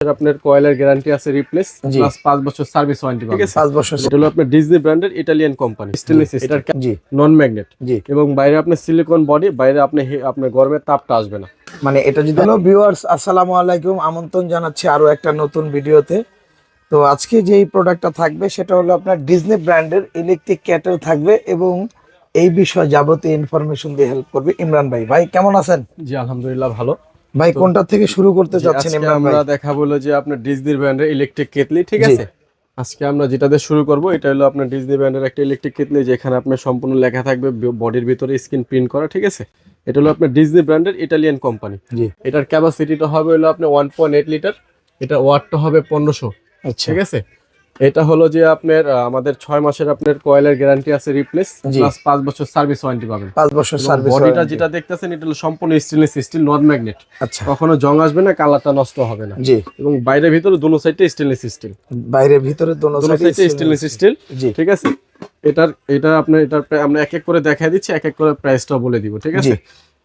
আপনার কয়েলের গ্যারান্টি আছে রিপ্লেস প্লাস বছর সার্ভিস ওয়ারেন্টি ঠিক আছে পাঁচ বছর। এটা হলো আপনার ডিজনি ব্র্যান্ডের কোম্পানি স্টেনলেস এটার জি নন ম্যাগনেট জি। এবং বাইরে আপনার সিলিকন বডি বাইরে আপনি আপনার গরমের তাপটা আসবে না। মানে এটা যদি হ্যালো ভিউয়ার্স আসসালামু আলাইকুম। আমন্ত্রণ জানাচ্ছি আরও একটা নতুন ভিডিওতে। তো আজকে যেই প্রোডাক্টটা থাকবে সেটা হলো আপনার ডিজনি ব্র্যান্ডের ইলেকট্রিক ক্যাটেল থাকবে এবং এই বিষয়ে যাবতীয় ইনফরমেশন দিয়ে হেল্প করবে ইমরান ভাই। ভাই কেমন আছেন? জি আলহামদুলিল্লাহ ভালো। ভাই কোনটা থেকে শুরু করতে চাচ্ছেন আমরা দেখা বলো যে আপনার ডিজনি ব্র্যান্ডের ইলেকট্রিক কেতলি ঠিক আছে? আজকে আমরা যেটা দিয়ে শুরু করব এটা হলো আপনার ডিজনি ব্র্যান্ডের একটা ইলেকট্রিক কেতলি যেখানে আপনার সম্পূর্ণ লেখা থাকবে বডির ভিতরে স্ক্রিন প্রিন্ট করা ঠিক আছে? এটা হলো আপনার ডিজনি ব্র্যান্ডের ইটালিয়ান কোম্পানি এটার ক্যাপাসিটিটা হবে হলো আপনার ওয়ান পয়েন্ট এইট লিটার এটা ওয়াটটা হবে পনেরোশো আচ্ছা। ঠিক আছে? এটা হলো যে আপনার আমাদের ছয় মাসের আপনার কয়েলের গ্যারান্টি আছে রিপ্লেস প্লাস পাঁচ বছর সার্ভিস ওয়ারেন্টি পাবেন। পাঁচ বছর সার্ভিস বডিটা যেটা দেখতেছেন এটা হলো সম্পূর্ণ স্টেনলেস স্টিল নট ম্যাগনেট আচ্ছা। কখনো জং আসবে না কালারটা নষ্ট হবে না। জি। এবং বাইরে ভিতরে দুনো সাইডে স্টেনলেস স্টিল বাইরে ভিতরে দোনো সাইডে স্টেনলেস স্টিল জি। ঠিক আছে? এটার এটা আপনার এটার আমরা এক এক করে দেখাই দিচ্ছি এক এক করে প্রাইসটাও বলে দিব ঠিক আছে?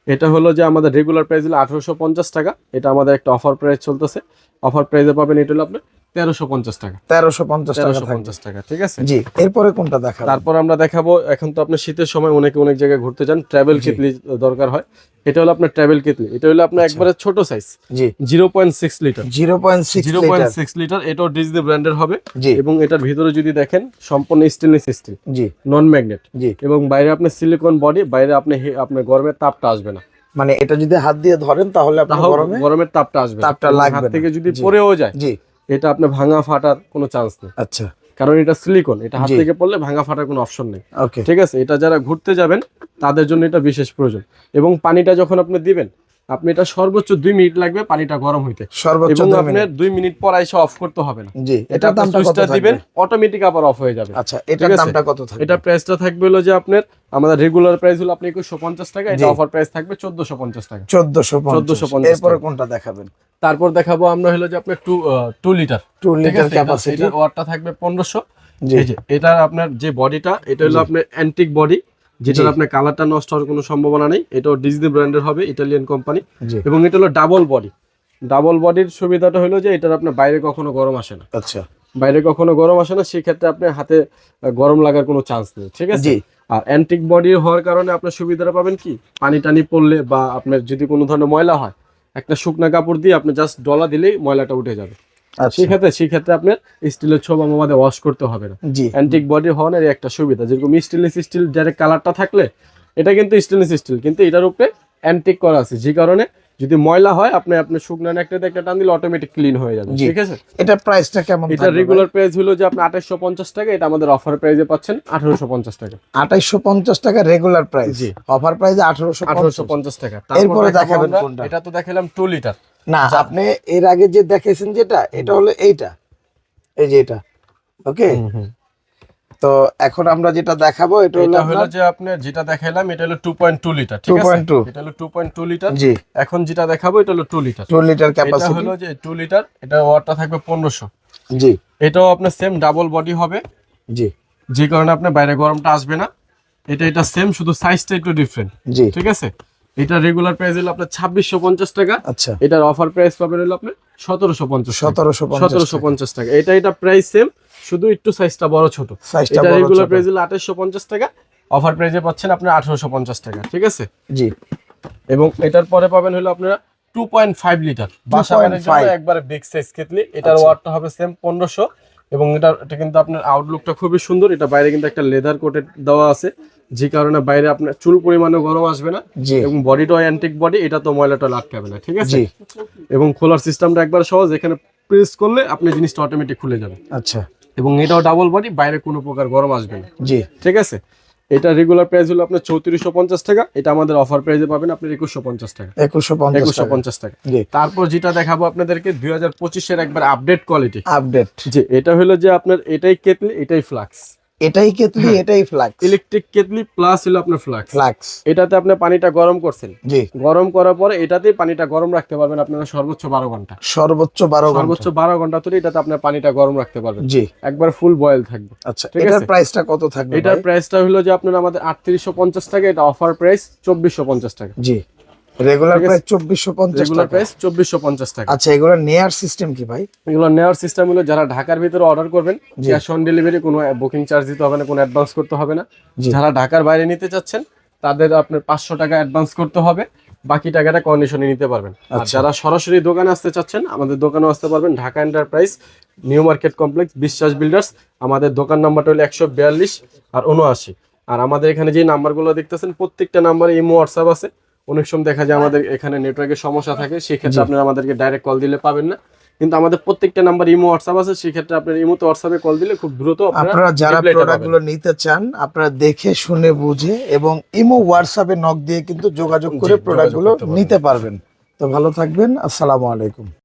এটা হলো যে আমাদের রেগুলার প্রাইস হলো আঠারোশো পঞ্চাশ টাকা। এটা আমাদের একটা অফার প্রাইস চলতেছে। অফার প্রাইসে পাবেন এটা হলো আপনার তেরোশো পঞ্চাশ টাকা। তেরোশো পঞ্চাশ টাকা তেরোশো পঞ্চাশ টাকা ঠিক আছে? জি এরপরে কোনটা দেখাবো? তারপর আমরা দেখাবো এখন তো আপনার শীতের সময় অনেকে অনেক জায়গায় ঘুরতে যান ট্রাভেল কেটলি দরকার হয়। এটা হলো আপনার ট্রাভেল কেটলি এটা হলো আপনার একবারে ছোট সাইজ জি। Zero point six litre zero point six zero point six litre এটাও ডিজনি ব্র্যান্ডের হবে। এবং এটার ভিতরে যদি দেখেন সম্পূর্ণ স্টেনলেস স্টিল জি। নন ম্যাগনেট জি। এবং বাইরে আপনার সিলিকন বডি বাইরে আপনি আপনার গরমের তাপটা আসবে না। মানে এটা যদি হাত দিয়ে ধরেন তাহলে আপনার গরমে গরমের তাপটা আসবে তাপটা লাগবে হাত থেকে যদি। পড়েও যায় জি। এটা আপনার ভাঙা ফাটার কোনো চান্স নেই। আচ্ছা। কারণ এটা সিলিকন এটা হাত থেকে পড়লে ভাঙা ফাটার কোনো অপশন নেই। ওকে ঠিক আছে? এটা যারা ঘুরতে যাবেন তাদের জন্য এটা বিশেষ প্রয়োজন। এবং পানিটা যখন আপনি দিবেন আপনি এটা সর্বোচ্চ দুই মিনিট লাগবে পানিটা গরম হইতে। সর্বোচ্চ এবং আপনার মিনিট। দুই মিনিট পর এসে অফ করতে হবে না। জি এটা দামটা কত দিবেন অটোমেটিক আবার অফ হয়ে যাবে। আচ্ছা এটার দামটা কত থাকবে? এটা প্রাইসটা থাকবে হলো যে আপনার আমাদের রেগুলার প্রাইস হলো আপনি একুশশো পঞ্চাশ টাকা এটা অফার প্রাইস থাকবে চোদ্দশো পঞ্চাশ টাকা। চোদ্দশো 1450 এরপরে কোনটা দেখাবেন? তারপর দেখাবো আমরা হলো যে আপনার two two litre two litre আছে? ক্যাপাসিটি ওয়াটটা থাকবে পনেরোশো। জি। এই যে এটার আপনার যে বডিটা এটা হলো আপনার অ্যান্টিক বডি যেটার আপনার কালারটা নষ্ট হওয়ার কোনো সম্ভাবনা নেই। এটাও ডিজনি ব্র্যান্ডের হবে ইটালিয়ান কোম্পানি এবং এটা হলো ডাবল বডি ডাবল বডির সুবিধাটা হলো যে এটার আপনার বাইরে কখনো গরম আসে না। আচ্ছা। বাইরে কখনো গরম আসে না সেক্ষেত্রে আপনার হাতে গরম লাগার কোনো চান্স নেই ঠিক আছে? আর অ্যান্টিক বডি হওয়ার কারণে আপনার সুবিধাটা পাবেন কি? পানি টানি পড়লে বা আপনার যদি কোনো ধরনের ময়লা হয় একটা শুকনা কাপড় দিয়ে আপনি জাস্ট ডলা দিলেই ময়লাটা উঠে যাবে। সেক্ষেত্রে সেক্ষেত্রে আপনার স্টিলের ছোপ আমাদের ওয়াশ করতে হবে না। জি। অ্যান্টিক বডি হওয়ার একটা সুবিধা। যেরকম স্টেনলেস স্টিল ডাইরেক্ট কালারটা থাকলে এটা কিন্তু স্টেনলেস স্টিল কিন্তু এটার উপরে অ্যান্টিক করা আছে। যে কারণে যদি ময়লা হয় আপনি আপনি শুকনো একটা একটা টান দিলে অটোমেটিক ক্লিন হয়ে যাবে। ঠিক আছে? এটা প্রাইসটা কেমন এটা রেগুলার প্রাইস হলো যে আপনি আঠাশশো পঞ্চাশ টাকা এটা আমাদের অফার প্রাইসে পাচ্ছেন আঠারোশো পঞ্চাশ টাকা। আঠাইশো পঞ্চাশ টাকা রেগুলার প্রাইস জি। অফার প্রাইস আঠারোশো আঠারোশো পঞ্চাশ টাকা। এরপরে দেখাবেন কোনটা? এটা তো দেখালাম টু লিটার না। আপনি এর আগে যে দেখেছেন যেটা এটা হলো এইটা। এই যে এটা ওকে? তো এখন আমরা যেটা দেখাবো এটা হলো এটা হলো যে আপনার যেটা দেখাইলাম এটা হলো টু পয়েন্ট টু লিটার ঠিক আছে? এটা হলো টু পয়েন্ট টু লিটার জি। এখন যেটা দেখাবো এটা হলো টু লিটার টু লিটার এটা ক্যাপাসিটি হলো যে টু লিটার এটা ওয়াটটা থাকবে পনেরোশো। জি। এটাও আপনার সেম ডাবল বডি হবে। জি। যে কারণে আপনার বাইরে গরমটা আসবে না। এটা এটা সেম শুধু সাইজটা একটু ডিফারেন্ট জি। ঠিক আছে? এটা রেগুলার প্রাইস হলো আপনার ছাব্বিশশো পঞ্চাশ টাকা। আচ্ছা। এটার অফার প্রাইস পাবেন হলো আপনার সতেরোশো পঞ্চাশ সতেরোশো সতেরোশো পঞ্চাশ টাকা। এটা এটা প্রাইস সেম শুধু একটু সাইজটা বড় ছোট। সাইজটা এটা রেগুলার। প্রাইস হলো আঠাশশো পঞ্চাশ টাকা। অফার প্রাইসে পাচ্ছেন আপনার আঠারোশো পঞ্চাশ টাকা ঠিক আছে? জি। এবং এটার পরে পাবেন হলো আপনারা টু পয়েন্ট ফাইভ লিটার বাসা জন্য একবারে বিগ সাইজ কেতলি। এটার আচ্ছা। ওয়াটটা হবে সেম পনেরোশো। এবং এটা এটা কিন্তু আপনার আউটলুকটা খুবই সুন্দর। এটা বাইরে কিন্তু একটা লেদার কোটেড দেওয়া আছে। যে কারণে বাইরে আপনার চুল পরিমাণে গরম আসবে না জি। এবং বডিটাও অ্যান্টিক বডি এটা তো ময়লাটা আটকাবে না ঠিক আছে? এবং খোলার সিস্টেমটা একবার সহজ এখানে প্রেস করলে আপনি জিনিসটা অটোমেটিক খুলে যাবে। আচ্ছা। এবং এটাও ডাবল বডি বাইরে কোনো প্রকার গরম আসবে না। জি। ঠিক আছে? এটা রেগুলার প্রাইস হলো আপনার চৌত্রিশশো পঞ্চাশ টাকা এটা আমাদের অফার প্রাইসে পাবেন আপনি একুশশো পঞ্চাশ টাকা। একুশশো পঞ্চাশ টাকা। জি। তারপর যেটা দেখাবো আপনাদেরকে দুই হাজার পঁচিশের একবার আপডেট কোয়ালিটি আপডেট যে এটা হলো যে আপনার এটাই কেতলি এটাই ফ্লাক্স এটাই কেতলি এটাই ফ্লাক্স। ইলেকট্রিক কেতলি প্লাস হলো আপনার ফ্লাক্স। ফ্লাক্স। এটাতে আপনি পানিটা গরম করছেন। জি। গরম করার পরে এটাতেই পানিটা গরম রাখতে পারবেন আপনারা সর্বোচ্চ বারো ঘণ্টা। সর্বোচ্চ বারো সর্বোচ্চ ঘণ্টা বারো ঘণ্টা ধরে এটাতে আপনার পানিটা গরম রাখতে পারবেন। জি। একবার ফুল বয়েল থাকবে। আচ্ছা এটার। প্রাইসটা কত থাকবে এটার? প্রাইসটা হলো যে আপনার আমাদের আটত্রিশশো পঞ্চাশ টাকা এটা অফার প্রাইস চব্বিশশো পঞ্চাশ টাকা। জি। রেগুলার প্রাইস চব্বিশশো পঞ্চাশ রেগুলার প্রাইস চব্বিশশো পঞ্চাশ টাকা। আচ্ছা এগুলো নেয়ার সিস্টেম কি ভাই? এগুলো নেওয়ার সিস্টেম হলো যারা ঢাকার ভিতরে অর্ডার করবেন। ক্যাশ অন ডেলিভারি কোনো বুকিং চার্জ দিতে হবে না কোনো অ্যাডভান্স করতে হবে না। যারা ঢাকার বাইরে নিতে চাচ্ছেন তাদের আপনার পাঁচশো টাকা অ্যাডভান্স করতে হবে বাকি টাকাটা কন্ডিশনে নিতে পারবেন। আর আচ্ছা। যারা সরাসরি দোকানে আসতে চাচ্ছেন আমাদের দোকানেও আসতে পারবেন Dhaka enterprise new market complex Biswas builders আমাদের দোকান নাম্বারটা হলো একশো বিয়াল্লিশ আর উনআশি আর আমাদের এখানে যে নাম্বারগুলো দেখতেছেন প্রত্যেকটা নাম্বারে ইমো হোয়াটসঅ্যাপ আছে। অনেক সময় দেখা যায় আমাদের এখানে নেটওয়ার্কের সমস্যা থাকে সেক্ষেত্রে আপনারা আমাদেরকে ডাইরেক্ট কল দিলে পাবেন না। কিন্তু আমাদের প্রত্যেকটা নাম্বার ইমো হোয়াটসঅ্যাপ আছে সেক্ষেত্রে আপনার ইমোতে হোয়াটসঅ্যাপে কল দিলে খুব দ্রুত আপনারা যারা প্রোডাক্টগুলো প্রোডাক্টগুলো নিতে চান আপনারা দেখে শুনে বুঝে এবং ইমো হোয়াটসঅ্যাপে নক দিয়ে কিন্তু যোগাযোগ করে প্রোডাক্টগুলো। নিতে পারবেন। তো ভালো থাকবেন আসসালামু আলাইকুম।